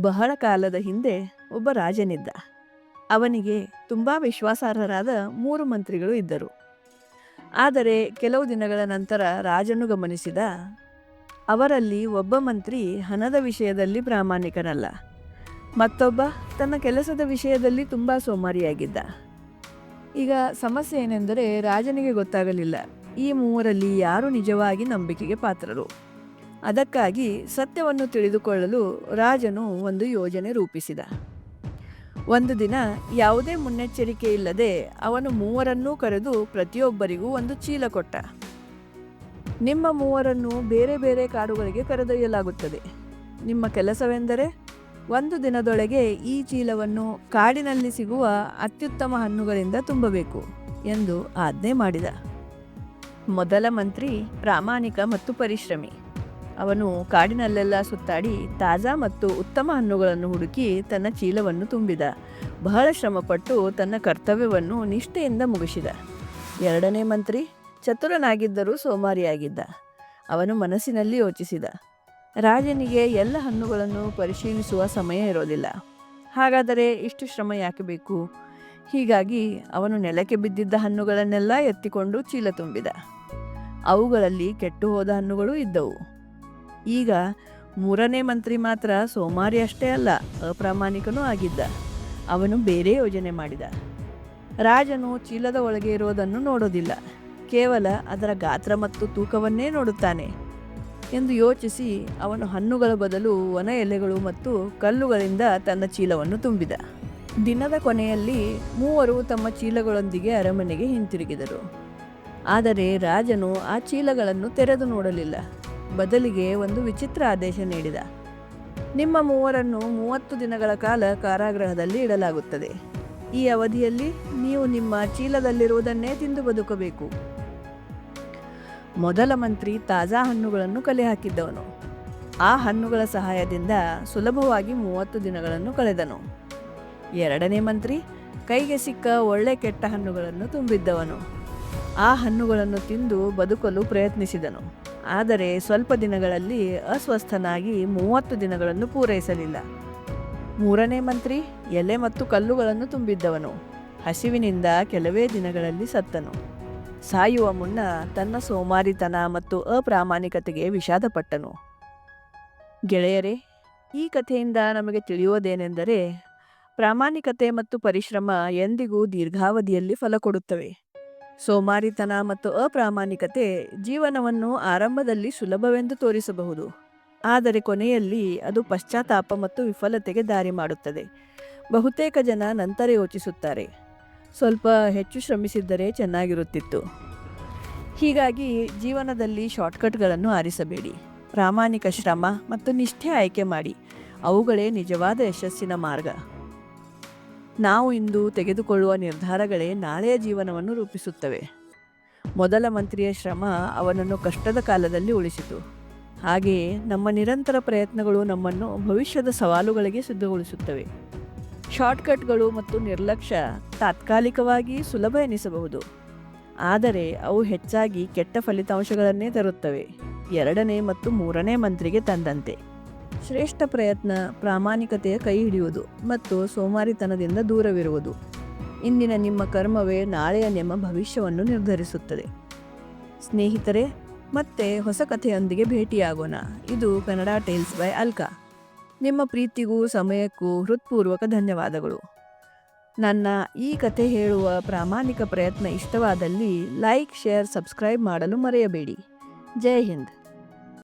ಬಹಳ ಕಾಲದ ಹಿಂದೆ ಒಬ್ಬ ರಾಜನಿದ್ದ. ಅವನಿಗೆ ತುಂಬ ವಿಶ್ವಾಸಾರ್ಹರಾದ ಮೂರು ಮಂತ್ರಿಗಳು ಇದ್ದರು. ಆದರೆ ಕೆಲವು ದಿನಗಳ ನಂತರ ರಾಜನು ಗಮನಿಸಿದ, ಅವರಲ್ಲಿ ಒಬ್ಬ ಮಂತ್ರಿ ಹಣದ ವಿಷಯದಲ್ಲಿ ಪ್ರಾಮಾಣಿಕನಲ್ಲ. ಮತ್ತೊಬ್ಬ ತನ್ನ ಕೆಲಸದ ವಿಷಯದಲ್ಲಿ ತುಂಬ ಸೋಮಾರಿಯಾಗಿದ್ದ. ಈಗ ಸಮಸ್ಯೆ ಏನೆಂದರೆ ರಾಜನಿಗೆ ಗೊತ್ತಾಗಲಿಲ್ಲ. ಈ ಮೂವರಲ್ಲಿ ಯಾರು ನಿಜವಾಗಿ ನಂಬಿಕೆಗೆ ಪಾತ್ರರು? ಅದಕ್ಕಾಗಿ ಸತ್ಯವನ್ನು ತಿಳಿದುಕೊಳ್ಳಲು ರಾಜನು ಒಂದು ಯೋಜನೆ ರೂಪಿಸಿದ. ಒಂದು ದಿನ ಯಾವುದೇ ಮುನ್ನೆಚ್ಚರಿಕೆ ಇಲ್ಲದೆ ಅವನು ಮೂವರನ್ನೂ ಕರೆದು ಪ್ರತಿಯೊಬ್ಬರಿಗೂ ಒಂದು ಚೀಲ ಕೊಟ್ಟ. ನಿಮ್ಮ ಮೂವರನ್ನು ಬೇರೆ ಬೇರೆ ಕಾರುಗಳಿಗೆ ಕರೆದೊಯ್ಯಲಾಗುತ್ತದೆ. ನಿಮ್ಮ ಕೆಲಸವೆಂದರೆ ಒಂದು ದಿನದೊಳಗೆ ಈ ಚೀಲವನ್ನು ಕಾಡಿನಲ್ಲಿ ಸಿಗುವ ಅತ್ಯುತ್ತಮ ಹಣ್ಣುಗಳಿಂದ ತುಂಬಬೇಕು ಎಂದು ಆಜ್ಞೆ ಮಾಡಿದ. ಮೊದಲ ಮಂತ್ರಿ ಪ್ರಾಮಾಣಿಕ ಮತ್ತು ಪರಿಶ್ರಮಿ. ಅವನು ಕಾಡಿನಲ್ಲೆಲ್ಲ ಸುತ್ತಾಡಿ ತಾಜಾ ಮತ್ತು ಉತ್ತಮ ಹಣ್ಣುಗಳನ್ನು ಹುಡುಕಿ ತನ್ನ ಚೀಲವನ್ನು ತುಂಬಿದ. ಬಹಳ ಶ್ರಮಪಟ್ಟು ತನ್ನ ಕರ್ತವ್ಯವನ್ನು ನಿಷ್ಠೆಯಿಂದ ಮುಗಿಸಿದ. ಎರಡನೇ ಮಂತ್ರಿ, ಚತುರನಾಗಿದ್ದರೂ ಸೋಮಾರಿಯಾಗಿದ್ದ. ಅವನು ಮನಸ್ಸಿನಲ್ಲಿ ಯೋಚಿಸಿದ. ರಾಜನಿಗೆ ಎಲ್ಲ ಹಣ್ಣುಗಳನ್ನು ಪರಿಶೀಲಿಸುವ ಸಮಯ ಇರೋದಿಲ್ಲ. ಹಾಗಾದರೆ ಇಷ್ಟು ಶ್ರಮ ಯಾಕೆ ಬೇಕು? ಹೀಗಾಗಿ ಅವನು ನೆಲಕ್ಕೆ ಬಿದ್ದಿದ್ದ ಹಣ್ಣುಗಳನ್ನೆಲ್ಲ ಎತ್ತಿಕೊಂಡು ಚೀಲ ತುಂಬಿದ. ಅವುಗಳಲ್ಲಿ ಕೆಟ್ಟು ಹೋದ ಹಣ್ಣುಗಳು ಇದ್ದವು. ಈಗ ಮೂರನೇ ಮಂತ್ರಿ ಮಾತ್ರ ಸೋಮಾರಿ ಅಷ್ಟೇ ಅಲ್ಲ, ಅಪ್ರಾಮಾಣಿಕನೂ ಆಗಿದ್ದ. ಅವನು ಬೇರೆ ಯೋಜನೆ ಮಾಡಿದ. ರಾಜನು ಚೀಲದ ಒಳಗೆ ಇರುವುದನ್ನು ನೋಡೋದಿಲ್ಲ. ಕೇವಲ ಅದರ ಗಾತ್ರ ಮತ್ತು ತೂಕವನ್ನೇ ನೋಡುತ್ತಾನೆ ಎಂದು ಯೋಚಿಸಿ ಅವನು ಹಣ್ಣುಗಳ ಬದಲು ಒನ ಎಲೆಗಳು ಮತ್ತು ಕಲ್ಲುಗಳಿಂದ ತನ್ನ ಚೀಲವನ್ನು ತುಂಬಿದ. ದಿನದ ಕೊನೆಯಲ್ಲಿ ಮೂವರು ತಮ್ಮ ಚೀಲಗಳೊಂದಿಗೆ ಅರಮನೆಗೆ ಹಿಂತಿರುಗಿದರು. ಆದರೆ ರಾಜನು ಆ ಚೀಲಗಳನ್ನು ತೆರೆದು ನೋಡಲಿಲ್ಲ. ಬದಲಿಗೆ ಒಂದು ವಿಚಿತ್ರ ಆದೇಶ ನೀಡಿದ. ನಿಮ್ಮ ಮೂವರನ್ನು ಮೂವತ್ತು ದಿನಗಳ ಕಾಲ ಕಾರಾಗೃಹದಲ್ಲಿ ಇಡಲಾಗುತ್ತದೆ. ಈ ಅವಧಿಯಲ್ಲಿ ನೀವು ನಿಮ್ಮ ಚೀಲದಲ್ಲಿರುವುದನ್ನೇ ತಿಂದು ಬದುಕಬೇಕು. ಮೊದಲ ಮಂತ್ರಿ ತಾಜಾ ಹಣ್ಣುಗಳನ್ನು ಕಲೆ ಹಾಕಿದ್ದವನು. ಆ ಹಣ್ಣುಗಳ ಸಹಾಯದಿಂದ ಸುಲಭವಾಗಿ ಮೂವತ್ತು ದಿನಗಳನ್ನು ಕಳೆದನು. ಎರಡನೇ ಮಂತ್ರಿ ಕೈಗೆ ಸಿಕ್ಕ ಒಳ್ಳೆ ಕೆಟ್ಟ ಹಣ್ಣುಗಳನ್ನು ತುಂಬಿದ್ದವನು. ಆ ಹಣ್ಣುಗಳನ್ನು ತಿಂದು ಬದುಕಲು ಪ್ರಯತ್ನಿಸಿದನು. ಆದರೆ ಸ್ವಲ್ಪ ದಿನಗಳಲ್ಲಿ ಅಸ್ವಸ್ಥನಾಗಿ ಮೂವತ್ತು ದಿನಗಳನ್ನು ಪೂರೈಸಲಿಲ್ಲ. ಮೂರನೇ ಮಂತ್ರಿ ಎಲೆ ಮತ್ತು ಕಲ್ಲುಗಳನ್ನು ತುಂಬಿದ್ದವನು. ಹಸಿವಿನಿಂದ ಕೆಲವೇ ದಿನಗಳಲ್ಲಿ ಸತ್ತನು. ಸಾಯುವ ಮುನ್ನ ತನ್ನ ಸೋಮಾರಿತನ ಮತ್ತು ಅಪ್ರಾಮಾಣಿಕತೆಗೆ ವಿಷಾದಪಟ್ಟನು. ಗೆಳೆಯರೇ, ಈ ಕಥೆಯಿಂದ ನಮಗೆ ತಿಳಿಯುವುದೇನೆಂದರೆ ಪ್ರಾಮಾಣಿಕತೆ ಮತ್ತು ಪರಿಶ್ರಮ ಎಂದಿಗೂ ದೀರ್ಘಾವಧಿಯಲ್ಲಿ ಫಲ ಕೊಡುತ್ತವೆ. ಸೋಮಾರಿತನ ಮತ್ತು ಅಪ್ರಾಮಾಣಿಕತೆ ಜೀವನವನ್ನು ಆರಂಭದಲ್ಲಿ ಸುಲಭವೆಂದು ತೋರಿಸಬಹುದು. ಆದರೆ ಕೊನೆಯಲ್ಲಿ ಅದು ಪಶ್ಚಾತ್ತಾಪ ಮತ್ತು ವಿಫಲತೆಗೆ ದಾರಿ ಮಾಡುತ್ತದೆ. ಬಹುತೇಕ ಜನ ನಂತರ ಯೋಚಿಸುತ್ತಾರೆ. ಸ್ವಲ್ಪ ಹೆಚ್ಚು ಶ್ರಮಿಸಿದ್ದರೆ ಚೆನ್ನಾಗಿರುತ್ತಿತ್ತು. ಹೀಗಾಗಿ ಜೀವನದಲ್ಲಿ ಶಾರ್ಟ್ಕಟ್ಗಳನ್ನು ಆರಿಸಬೇಡಿ. ಪ್ರಾಮಾಣಿಕ ಶ್ರಮ ಮತ್ತು ನಿಷ್ಠೆ ಆಯ್ಕೆ ಮಾಡಿ. ಅವುಗಳೇ ನಿಜವಾದ ಯಶಸ್ಸಿನ ಮಾರ್ಗ. ನಾವು ಇಂದು ತೆಗೆದುಕೊಳ್ಳುವ ನಿರ್ಧಾರಗಳೇ ನಾಳೆಯ ಜೀವನವನ್ನು ರೂಪಿಸುತ್ತವೆ. ಮೊದಲ ಮಂತ್ರಿಯ ಶ್ರಮ ಅವನನ್ನು ಕಷ್ಟದ ಕಾಲದಲ್ಲಿ ಉಳಿಸಿತು. ಹಾಗೆಯೇ ನಮ್ಮ ನಿರಂತರ ಪ್ರಯತ್ನಗಳು ನಮ್ಮನ್ನು ಭವಿಷ್ಯದ ಸವಾಲುಗಳಿಗೆ ಸಿದ್ಧಗೊಳಿಸುತ್ತವೆ. ಶಾರ್ಟ್ಕಟ್ಗಳು ಮತ್ತು ನಿರ್ಲಕ್ಷ್ಯ ತಾತ್ಕಾಲಿಕವಾಗಿ ಸುಲಭ ಎನಿಸಬಹುದು. ಆದರೆ ಅವು ಹೆಚ್ಚಾಗಿ ಕೆಟ್ಟ ಫಲಿತಾಂಶಗಳನ್ನೇ ತರುತ್ತವೆ. ಎರಡನೇ ಮತ್ತು ಮೂರನೇ ಮಂತ್ರಿಗೆ ತಂದಂತೆ. ಶ್ರೇಷ್ಠ ಪ್ರಯತ್ನ ಪ್ರಾಮಾಣಿಕತೆಯ ಕೈ ಹಿಡಿಯುವುದು ಮತ್ತು ಸೋಮಾರಿತನದಿಂದ ದೂರವಿರುವುದು. ಇಂದಿನ ನಿಮ್ಮ ಕರ್ಮವೇ ನಾಳೆಯ ನಿಮ್ಮ ಭವಿಷ್ಯವನ್ನು ನಿರ್ಧರಿಸುತ್ತದೆ. ಸ್ನೇಹಿತರೆ, ಮತ್ತೆ ಹೊಸ ಕಥೆಯೊಂದಿಗೆ ಭೇಟಿಯಾಗೋಣ. ಇದು ಕನ್ನಡ ಟೇಲ್ಸ್ ಬೈ ಅಲ್ಕಾ. ನಿಮ್ಮ ಪ್ರೀತಿಗೂ ಸಮಯಕ್ಕೂ ಹೃತ್ಪೂರ್ವಕ ಧನ್ಯವಾದಗಳು. ನನ್ನ ಈ ಕಥೆ ಹೇಳುವ ಪ್ರಾಮಾಣಿಕ ಪ್ರಯತ್ನ ಇಷ್ಟವಾದಲ್ಲಿ ಲೈಕ್, ಶೇರ್, ಸಬ್ಸ್ಕ್ರೈಬ್ ಮಾಡಲು ಮರೆಯಬೇಡಿ. ಜೈ ಹಿಂದ್.